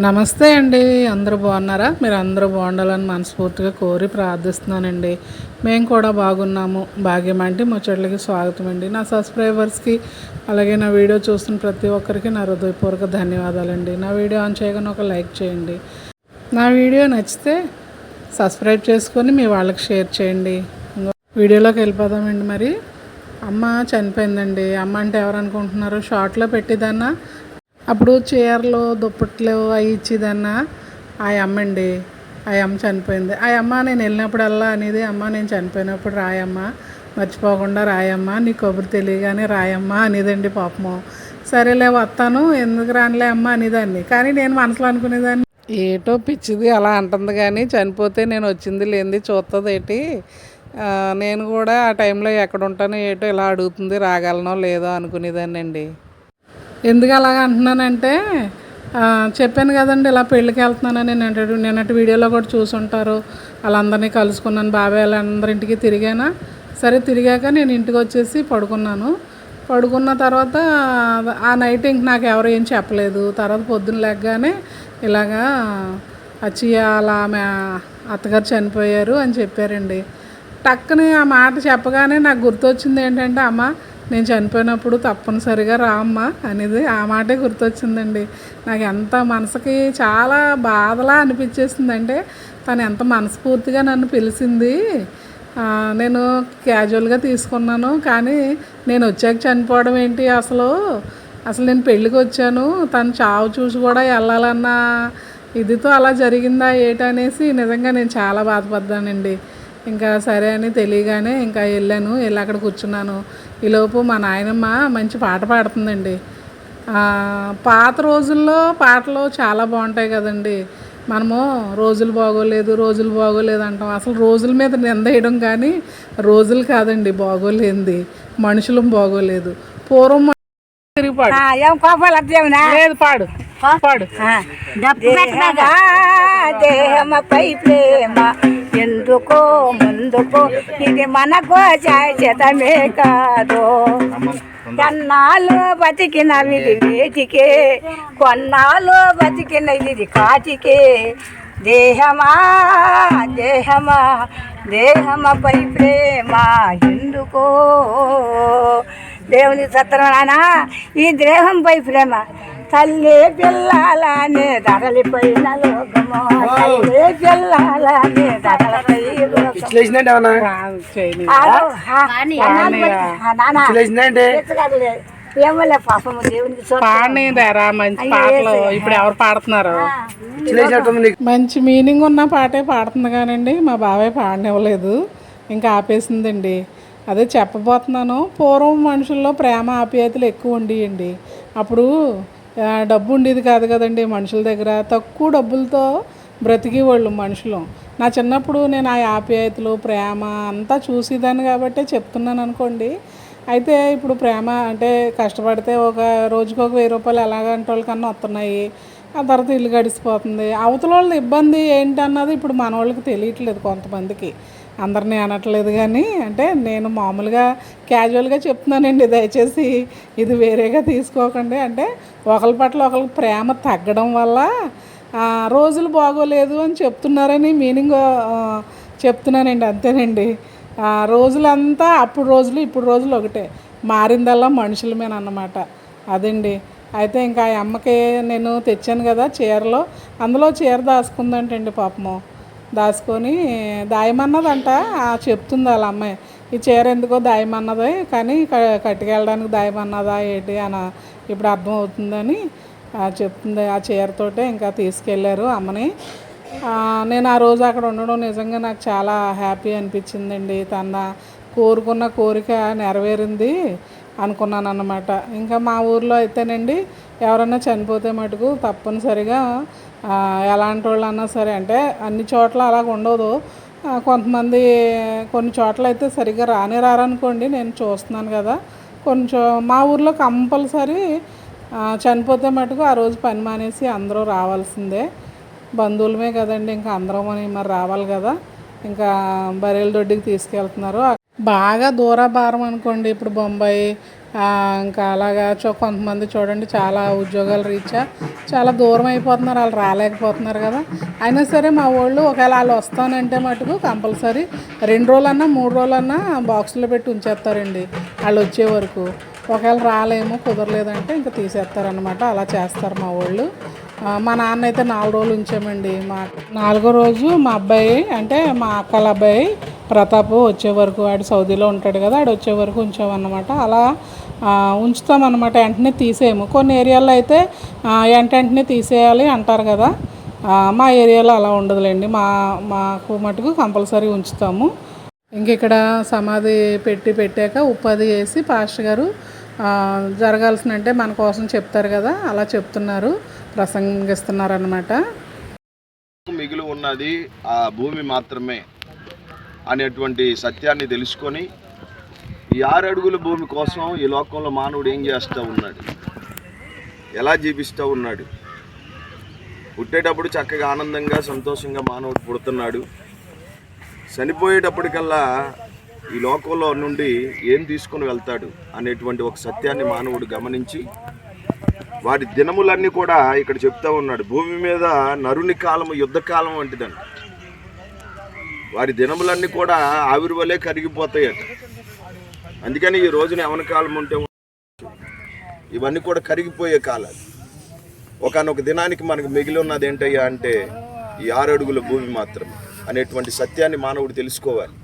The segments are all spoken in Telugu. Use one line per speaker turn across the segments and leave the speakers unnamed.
నమస్తే అండి. అందరూ బాగున్నారా? మీరు అందరూ బాగుండాలని మనస్ఫూర్తిగా కోరి ప్రార్థిస్తున్నానండి. మేము కూడా బాగున్నాము. భాగ్యం అంటే ముచ్చట్లకి స్వాగతం అండి. నా సబ్స్క్రైబర్స్కి అలాగే నా వీడియో చూస్తున్న ప్రతి ఒక్కరికి నా హృదయపూర్వక ధన్యవాదాలండి. నా వీడియో ఆన్ చేయగానే ఒక లైక్ చేయండి. నా వీడియో నచ్చితే సబ్స్క్రైబ్ చేసుకొని మీ వాళ్ళకి షేర్ చేయండి. వీడియోలోకి వెళ్ళిపోదామండి మరి. అమ్మ చనిపోయిందండి. అమ్మ అంటే ఎవరు అనుకుంటున్నారు? షార్ట్లో పెట్టేదన్నా అప్పుడు చీరలు దుప్పట్లు అవి ఇచ్చేదన్న ఆ అమ్మ అండి ఆ అమ్మ చనిపోయింది. ఆ అమ్మ నేను వెళ్ళినప్పుడల్లా అనేది అమ్మ నేను చనిపోయినప్పుడు రాయమ్మ మర్చిపోకుండా రాయమ్మ నీ కబురు తెలియగానే రాయమ్మ అనేదండి పాపము. సరేలే వస్తాను ఎందుకు రానిలే అమ్మ అనేదాన్ని. కానీ నేను మనసులో అనుకునేదాన్ని ఏటో పిచ్చిది అలా అంటుంది కానీ చనిపోతే నేను వచ్చింది లేనిది చూస్తుంది ఏంటి? నేను కూడా ఆ టైంలో ఎక్కడ ఉంటానో ఏటో ఇలా అడుగుతుంది రాగలనో లేదో అనుకునేదాన్ని అండి ఎందుకు అలాగ అంటున్నానంటే చెప్పాను కదండి ఇలా పెళ్ళికి వెళ్తున్నానని నేను నిన్నటి వీడియోలో కూడా చూసుంటారు. వాళ్ళందరినీ కలుసుకున్నాను బాబాయ్ వాళ్ళందరింటికి తిరిగానా? సరే తిరిగాక నేను ఇంటికి వచ్చేసి పడుకున్నాను. పడుకున్న తర్వాత ఆ నైట్ ఇంక నాకు ఎవరు ఏం చెప్పలేదు. తర్వాత పొద్దున్న లేకగానే ఇలాగా అచ్చి అలా ఆమె అత్తగారు చనిపోయారు అని చెప్పారండి. టక్కుని ఆ మాట చెప్పగానే నాకు గుర్తొచ్చింది ఏంటంటే అమ్మ నేను చనిపోయినప్పుడు తప్పనిసరిగా రా అనేది ఆ మాటే గుర్తొచ్చిందండి. నాకు ఎంత మనసుకి చాలా బాధలా అనిపించేసింది అంటే తను ఎంత మనస్ఫూర్తిగా నన్ను పిలిచింది నేను క్యాజువల్గా తీసుకున్నాను కానీ నేను వచ్చాక చనిపోవడం ఏంటి అసలు? అసలు నేను పెళ్ళికి వచ్చాను తను చావు చూసి కూడా వెళ్ళాలన్న ఇదితో అలా జరిగిందా ఏటనేసి నిజంగా నేను చాలా బాధపడ్డానండి. ఇంకా సరే అని తెలియగానే ఇంకా వెళ్ళాను వెళ్ళి అక్కడ కూర్చున్నాను ఈలోపు మా నాయనమ్మ మంచి పాట పాడుతుందండి పాత రోజుల్లో పాటలు చాలా బాగుంటాయి కదండి మనము రోజులు బాగోలేదు రోజులు బాగోలేదు అంటాం అసలు రోజుల మీద నిందేయడం కానీ రోజులు కాదండి బాగోలేంది మనుషులు బాగోలేదు పూర్వం తిరిగి పాడు లేదు పాడు పాడు
దేహమపై ప్రేమ ఎందుకో ముందుకో? ఇది మనకో చేతమే కాదు. కన్నాలు బతికిన ఇది వేటికే కొన్నాళ్ళు బతికిన ఇది కాటికే. దేహమా దేహమా దేహమపై ప్రేమ ఎందుకో? దేవుని సత్రనానా ఈ దేహంపై ప్రేమ తల్లి పిల్లలనే ధరలిపోయిన లోకము. తల్లి పిల్లలనే. ఏమోలే దేవునికి
మంచి పాటలు. ఇప్పుడు ఎవరు పాడుతున్నారు? మంచి మీనింగ్ ఉన్న పాటే పాడుతుంది కానండి మా బాబాయ్ పాడనివ్వలేదు. ఇంకా ఆపేసిందండి. అదే చెప్పబోతున్నాను పూర్వం మనుషుల్లో ప్రేమ ఆప్యాయతలు ఎక్కువ ఉండేయండి. అప్పుడు డబ్బు ఉండేది కాదు కదండి మనుషుల దగ్గర. తక్కువ డబ్బులతో బ్రతికేవాళ్ళు మనుషులు. నా చిన్నప్పుడు నేను ఆ ఆప్యాయతలు ప్రేమ అంతా చూసేదాన్ని కాబట్టే చెప్తున్నాను అనుకోండి. అయితే ఇప్పుడు ప్రేమ అంటే కష్టపడితే ఒక రోజుకి ఒక వెయ్యి రూపాయలు ఎలాగంటే వాళ్ళకన్నా వస్తున్నాయి. ఆ తర్వాత ఇల్లు గడిచిపోతుంది అవతల వాళ్ళ ఇబ్బంది ఏంటన్నది ఇప్పుడు మన వాళ్ళకి తెలియట్లేదు కొంతమందికి. అందరినీ అనట్లేదు కానీ అంటే నేను మామూలుగా క్యాజువల్గా చెప్తున్నానండి దయచేసి ఇది వేరేగా తీసుకోకండి. అంటే ఒకరి పట్ల ఒకరికి ప్రేమ తగ్గడం వల్ల రోజులు బాగోలేదు అని చెప్తున్నారని మీనింగ్ చెప్తున్నానండి అంతేనండి. రోజులంతా అప్పుడు రోజులు ఇప్పుడు రోజులు ఒకటే. మారిందల్లా మనుషుల మీద అన్నమాట. అదండి. అయితే ఇంకా ఆ అమ్మకి నేను తెచ్చాను కదా చీరలో. అందులో చీర దాసుకుందంటండి పాపము. దాచుకొని దాయమన్నదంట చెప్తుంది వాళ్ళ అమ్మాయి. ఈ చీర ఎందుకో దాయమన్నది కానీ కట్టుకెళ్ళడానికి దాయమన్నదా ఏంటి అని ఇప్పుడు అర్థం అవుతుందని చెప్తుంది ఆ చీరతోటే ఇంకా తీసుకెళ్ళారు అమ్మని. నేను ఆ రోజు అక్కడ ఉండడం నిజంగా నాకు చాలా హ్యాపీ అనిపించిందండి. తన కోరుకున్న కోరిక నెరవేరింది అనుకున్నాను అన్నమాట ఇంకా మా ఊర్లో అయితేనండి ఎవరైనా చనిపోతే మటుకు తప్పనిసరిగా ఎలాంటి వాళ్ళు అన్నా సరే అంటే అన్ని చోట్ల అలాగ ఉండదు. కొంతమంది కొన్ని చోట్ల అయితే సరిగ్గా రానే రారనుకోండి నేను చూస్తున్నాను కదా. కొంచెం మా ఊర్లో కంపల్సరీ చనిపోతే మటుకు ఆ రోజు పని మానేసి అందరూ రావాల్సిందే. బంధువులమే కదండి ఇంకా అందరం మరి రావాలి కదా. ఇంకా బరేల దొడ్డికి తీసుకెళ్తున్నారు. బాగా దూర భారం అనుకోండి ఇప్పుడు బొంబాయి ఇంకా అలాగా చూ కొంతమంది చూడండి చాలా ఉద్యోగాలు రీత్యా చాలా దూరం అయిపోతున్నారు వాళ్ళు రాలేకపోతున్నారు కదా. అయినా సరే మా వాళ్ళు ఒకవేళ వాళ్ళు వస్తానంటే మటుకు కంపల్సరీ రెండు రోజులన్నా మూడు రోజులన్నా బాక్సులో పెట్టి ఉంచేస్తారండి వాళ్ళు వచ్చే వరకు. ఒకవేళ రాలేమో కుదరలేదంటే ఇంకా తీసేస్తారనమాట అలా చేస్తారు మా వాళ్ళు. మా నాన్న అయితే నాలుగు రోజులు ఉంచామండి మా నాలుగో రోజు మా అబ్బాయి అంటే మా అక్కల అబ్బాయి ప్రతాప్ వచ్చే వరకు వాడు సౌదీలో ఉంటాడు కదా ఆడు వచ్చే వరకు ఉంచామన్నమాట. అలా ఉంచుతామన్నమాట. వెంటనే తీసేయము. కొన్ని ఏరియాల్లో అయితే వెంట వెంటనే తీసేయాలి అంటారు కదా. మా ఏరియాలో అలా ఉండదులేండి. మా మాకు మటుకు కంపల్సరీ ఉంచుతాము. ఇంక ఇక్కడ సమాధి పెట్టి పెట్టాక ఉపాధి చేసి పాస్టర్ గారు జరగాల్సిన అంటే మన కోసం చెప్తారు కదా అలా చెప్తున్నారు. ప్రసంగిస్తున్నారు అనమాట
మిగిలి ఉన్నది ఆ భూమి మాత్రమే. అనేటువంటి సత్యాన్ని తెలుసుకొని ఈ ఆరు అడుగుల భూమి కోసం ఈ లోకంలో మానవుడు ఏం చేస్తూ ఉన్నాడు? ఎలా జీవిస్తూ ఉన్నాడు? పుట్టేటప్పుడు చక్కగా ఆనందంగా సంతోషంగా మానవుడు పుడుతున్నాడు. చనిపోయేటప్పటికల్లా ఈ లోకంలో నుండి ఏం తీసుకుని వెళ్తాడు అనేటువంటి ఒక సత్యాన్ని మానవుడు గమనించి వాటి దినములన్నీ కూడా ఇక్కడ చెప్తా ఉన్నాడు. భూమి మీద నరుని కాలము యుద్ధకాలం వంటిదండి వారి దినములన్నీ కూడా ఆవిరి వలె కరిగిపోతాయట. అందుకని ఈ రోజున యవన కాలం ఉంటే ఇవన్నీ కూడా కరిగిపోయే కాలాలు. ఒకనొక దినానికి మనకు మిగిలి ఉన్నది ఏంటయ్యా అంటే ఈ ఆరడుగుల భూమి మాత్రమే అనేటువంటి సత్యాన్ని మానవుడు తెలుసుకోవాలి.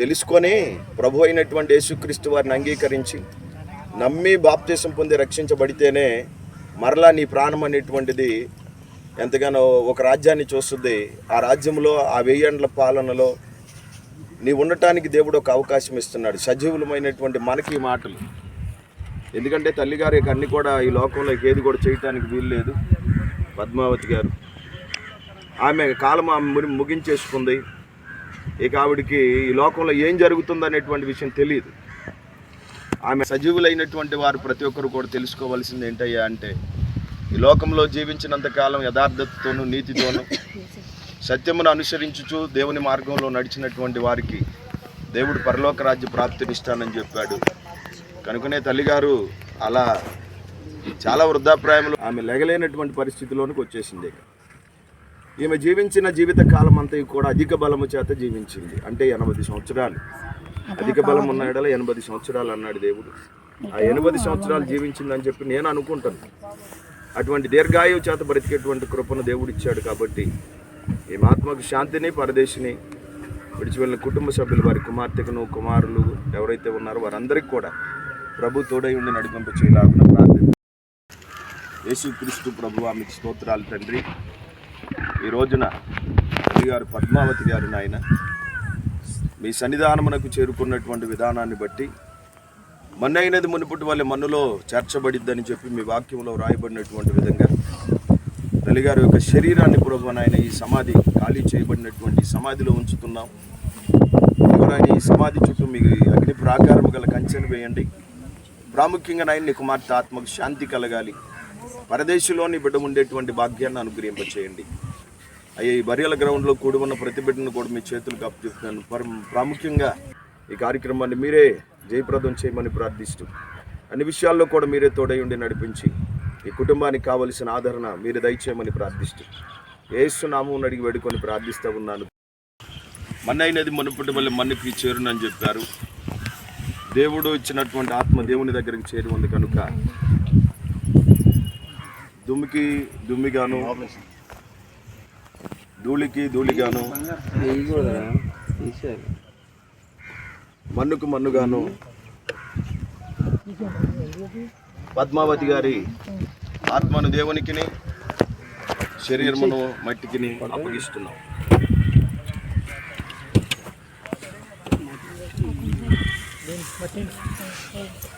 తెలుసుకొని ప్రభు అయినటువంటి యేసుక్రీస్తు వారిని అంగీకరించి నమ్మి బాప్తీసం పొంది రక్షించబడితేనే మరలా నీ ప్రాణం అనేటువంటిది ఎంతగానో ఒక రాజ్యాన్ని చూస్తుంది. ఆ రాజ్యంలో ఆ వెయ్యేండ్ల పాలనలో నీ ఉండటానికి దేవుడు ఒక అవకాశం ఇస్తున్నాడు. సజీవులమైనటువంటి మనకి ఈ మాటలు. ఎందుకంటే తల్లిగారు ఇక అన్ని కూడా ఈ లోకంలో ఏది కూడా చేయటానికి వీలు లేదు. పద్మావతి గారు. ఆమె కాలం ఆమె ముగించేసుకుంది. ఇక ఆవిడికి ఈ లోకంలో ఏం జరుగుతుంది అనేటువంటి విషయం తెలియదు. ఆమె సజీవులైనటువంటి వారు ప్రతి ఒక్కరు కూడా తెలుసుకోవాల్సింది ఏంటయ్యా అంటే ఈ లోకంలో జీవించినంత కాలం యథార్థతతోనూ నీతితోనూ సత్యమును అనుసరించుచు దేవుని మార్గంలో నడిచినటువంటి వారికి దేవుడు పరలోక రాజ్య ప్రాప్తినిస్తానని చెప్పాడు. కనుకనే తల్లిగారు అలా చాలా వృద్ధాప్రాయంలో ఆమె లెగలేనటువంటి పరిస్థితిలోనికి వచ్చేసింది. ఈమె జీవించిన జీవిత కాలం అంతా కూడా అధిక బలము చేత జీవించింది. అంటే ఎనభై సంవత్సరాలు. అధిక బలం ఉన్న ఎడల ఎనభై సంవత్సరాలు అన్నాడు దేవుడు. ఆ ఎనభై సంవత్సరాలు జీవించిందని చెప్పి నేను అనుకుంటాను. అటువంటి దీర్ఘాయువు చేత బ్రతికేటువంటి కృపను దేవుడు ఇచ్చాడు కాబట్టి ఈ ఆత్మకు శాంతిని పరదేశిని విడిచి వెళ్ళిన కుటుంబ సభ్యులు వారి కుమార్తెకును కుమారులు ఎవరైతే ఉన్నారో వారందరికీ కూడా ప్రభు తోడై ఉండి నడిపింపు చేయలాగున ప్రార్థన యేసుక్రీస్తు ప్రభు ఆమెకు స్తోత్రాలు తండ్రి. ఈ రోజున గారు పద్మావతి గారు నాయన మీ సన్నిధానమునకు చేరుకున్నటువంటి విధానాన్ని బట్టి మన్నైనది మునుపుటి వల్ల మన్నులో చేర్చబడిద్దని చెప్పి మీ వాక్యంలో రాయబడినటువంటి విధంగా తల్లిగారి యొక్క శరీరాన్ని ప్రభు ఈ సమాధి ఖాళీ చేయబడినటువంటి సమాధిలో ఉంచుతున్నాం. ఎవరైనా ఈ సమాధి చుట్టూ మీ అగ్ని ప్రాకారము గల కంచెను వేయండి. ప్రాముఖ్యంగా నాయన నీ కుమార్తె ఆత్మకు శాంతి కలగాలి. పరదేశంలోని బిడ్డ ఉండేటువంటి భాగ్యాన్ని అనుగ్రహింపచేయండి. అయ్యా ఈ బరియల గ్రౌండ్లో కూడి ఉన్న ప్రతి బిడ్డను కూడా మీ చేతులకు అప్పచెప్తున్నాను. ప్రాముఖ్యంగా ఈ కార్యక్రమాన్ని మీరే జయప్రదం చేయమని ప్రార్థిస్తూ అన్ని విషయాల్లో కూడా మీరే తోడై ఉండి నడిపించి ఈ కుటుంబానికి కావలసిన ఆదరణ మీరు దయచేయమని ప్రార్థిస్తూ ఏసునామం అడిగి వేడుకొని ప్రార్థిస్తూ ఉన్నాను. మన్నైనది మునుపటి వల్ల మన్నికి చేరునని చెప్పారు. దేవుడు ఇచ్చినటువంటి ఆత్మ దేవుని దగ్గరికి చేరి ఉంది కనుక దుమ్మికి దుమ్మిగాను ధూళికి ధూళిగాను. మన్నుకు మన్నుగాను పద్మావతి గారి ఆత్మను దేవునికి శరీరమును మట్టికిని అప్పగిస్తున్నాం Thank.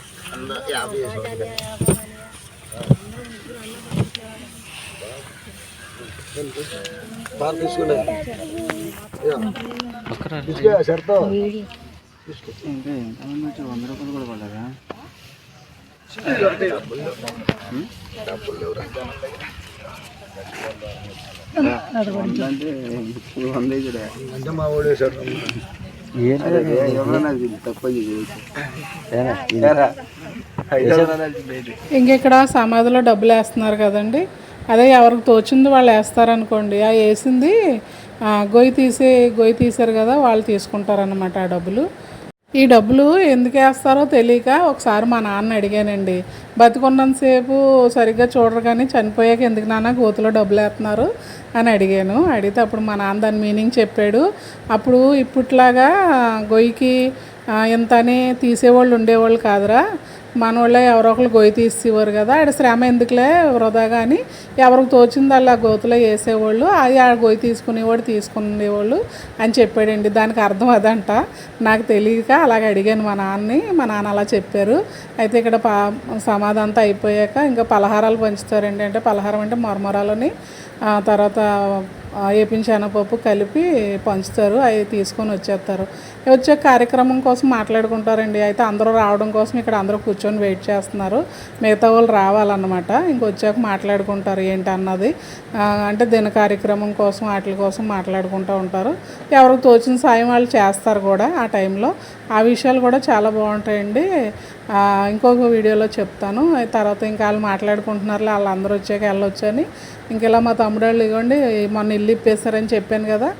బాగా తీసుకునే. తీసుకో. సరితో అంటే మా ఊడే సార్
ఇంక ఇక్కడ సమాధిలో డబ్బులు వేస్తున్నారు కదండి. అదే ఎవరికి తోచింది వాళ్ళు వేస్తారనుకోండి. ఆ వేసింది గొయ్యి తీసి గొయ్యి తీశారు కదా వాళ్ళు తీసుకుంటారనమాట ఆ డబ్బులు. ఈ డబ్బులు ఎందుకు వేస్తారో తెలియక ఒకసారి మా నాన్న అడిగానండి. బతికున్నంతసేపు సరిగ్గా చూడరు కానీ చనిపోయాక ఎందుకు నాన్న గోతులో డబ్బులు వేస్తున్నారు అని అడిగాను. అడిగితే అప్పుడు మా నాన్న దాని మీనింగ్ చెప్పాడు. అప్పుడు ఇప్పట్లాగా గొయ్యికి ఇంత అని తీసేవాళ్ళు ఉండేవాళ్ళు కాదురా. మన వాళ్ళే ఎవరో ఒకరు గొయ్యి తీసేవారు కదా. ఆడ శ్రమ ఎందుకులే వృధా కానీ ఎవరికి తోచింది అలా గోతులో వేసేవాళ్ళు. అది ఆ గొయ్యి తీసుకునేవాడు తీసుకునేవాళ్ళు అని చెప్పాడండి. దానికి అర్థం అదంట. నాకు తెలియక అలాగ అడిగాను మా నాన్నని. మా నాన్న అలా చెప్పారు. అయితే ఇక్కడ పా సమాధి అంతా అయిపోయాక ఇంకా పలహారాలు పంచుతారండి. అంటే పలహారం అంటే మరమరాలని. తర్వాత ఆ, వేపిన శనగపప్పు కలిపి పంచుతారు అవి తీసుకొని వచ్చేస్తారు. వచ్చే కార్యక్రమం కోసం మాట్లాడుకుంటారండి. అయితే అందరూ రావడం కోసం ఇక్కడ అందరూ కూర్చొని వెయిట్ చేస్తున్నారు. మిగతా వాళ్ళు రావాలన్నమాట. ఇంక వచ్చాక మాట్లాడుకుంటారు ఏంటి అన్నది అంటే దిన కార్యక్రమం కోసం వాటి కోసం మాట్లాడుకుంటూ ఉంటారు. ఎవరికి తోచిన సాయం వాళ్ళు చేస్తారు కూడా ఆ టైంలో. ఆ విషయాలు కూడా చాలా బాగుంటాయండి. ఇంకొక వీడియోలో చెప్తాను. తర్వాత ఇంకా వాళ్ళు మాట్లాడుకుంటున్నారు వాళ్ళందరూ వచ్చాక వెళ్ళొచ్చని. ఇంక ఇలా మా తమ్ముడు వాళ్ళు ఇవ్వండి మొన్న ఇల్లు ఇప్పేస్తారని చెప్పాను కదా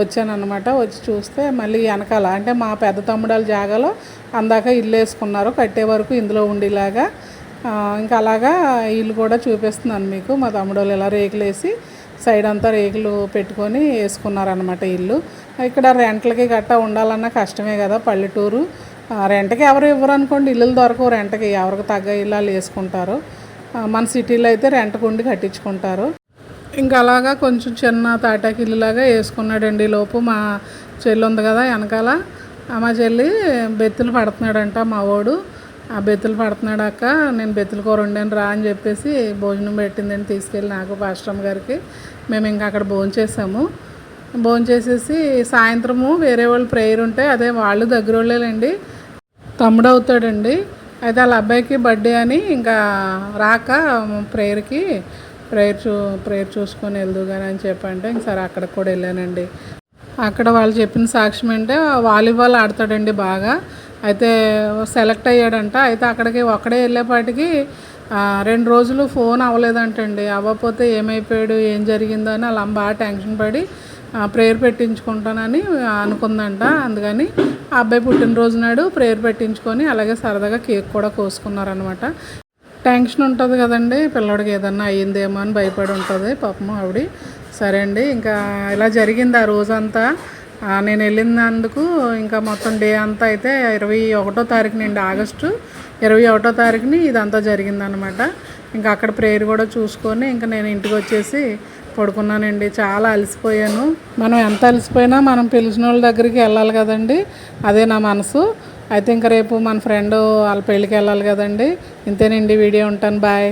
వచ్చాను అనమాట వచ్చి చూస్తే మళ్ళీ వెనకాల అంటే మా పెద్ద తమ్ముడు వాళ్ళ జాగాలో అందాక ఇల్లు వేసుకున్నారు కట్టే వరకు ఇందులో ఉండేలాగా. ఇంకా అలాగా ఇల్లు కూడా చూపిస్తున్నాను మీకు. మా తమ్ముడు వాళ్ళు ఇలా రేకులు వేసి సైడ్ అంతా రేకులు పెట్టుకొని వేసుకున్నారనమాట ఇల్లు. ఇక్కడ రెంట్లకి గట్టా ఉండాలన్నా కష్టమే కదా పల్లెటూరు. రెంట్కి ఎవరు ఇవ్వరు అనుకోండి ఇల్లులు దొరకవు రెంట్కి. ఎవరికి తగ్గ ఇల్లు వాళ్ళు వేసుకుంటారు మన సిటీలో అయితే రెంట్కి ఉండి కట్టించుకుంటారు. ఇంకా అలాగా కొంచెం చిన్న తాటాకిల్లులాగా వేసుకున్నాడండి లోపు. మా చెల్లి ఉంది కదా వెనకాల. మా చెల్లి బెత్తులు పడుతున్నాడంట మా వాడు. ఆ బెత్తులు పడుతున్నాడు అక్క నేను బెత్తుల కూర వండాను రా అని చెప్పేసి భోజనం పెట్టిందని తీసుకెళ్ళి నాకు పాస్టమ్ గారికి మేము ఇంకా అక్కడ భోజనం చేసాము. భోజనం చేసేసి సాయంత్రము వేరే వాళ్ళు ప్రేయర్ ఉంటే అదే వాళ్ళు దగ్గర వాళ్ళేనండి తమ్ముడు అవుతాడండి. అయితే వాళ్ళ అబ్బాయికి బర్త్డే అని ఇంకా రాక ప్రేయర్కి ప్రేయర్ చూ ప్రేయర్ చూసుకొని వెళ్దు కానీ అని చెప్పంటే ఇంకసారి సరే అక్కడికి కూడా వెళ్ళానండి. అక్కడ వాళ్ళు చెప్పిన సాక్ష్యం అంటే వాలీబాల్ ఆడతాడండి బాగా. అయితే సెలెక్ట్ అయ్యాడంట. అయితే అక్కడికి ఒక్కడే వెళ్ళేపాటికి రెండు రోజులు ఫోన్ అవ్వలేదంటండి. అవ్వకపోతే ఏమైపోయాడు ఏం జరిగిందో అని అలా బాగా టెన్షన్ పడి ప్రేయర్ పెట్టించుకుంటానని అనుకుందంట. అందుకని ఆ అబ్బాయి పుట్టినరోజు నాడు ప్రేయర్ పెట్టించుకొని అలాగే సరదాగా కేక్ కూడా కోసుకున్నారనమాట టెన్షన్ ఉంటుంది కదండి. పిల్లడికి ఏదన్నా అయ్యిందేమో అని భయపడి ఉంటుంది పాపం ఆవిడ. సరే అండి ఇంకా ఇలా జరిగింది ఆ రోజంతా. నేను వెళ్ళినందుకు ఇంకా మొత్తం డే అంతా అయితే ఇరవై ఒకటో తారీఖు అండి ఆగస్టు ఇరవై ఒకటో తారీఖుని ఇదంతా జరిగిందనమాట ఇంకా అక్కడ ప్రేయర్ కూడా చూసుకొని ఇంకా నేను ఇంటికి వచ్చేసి పడుకున్నానండి. చాలా అలసిపోయాను. మనం ఎంత అలసిపోయినా మనం పిలిచిన వాళ్ళ దగ్గరికి వెళ్ళాలి కదండి. అదే నా మనసు. అయితే ఇంకా రేపు మన ఫ్రెండ్ వాళ్ళ పెళ్ళికి వెళ్ళాలి కదండి. ఇంతేనండి వీడియో ఉంటాను బాయ్.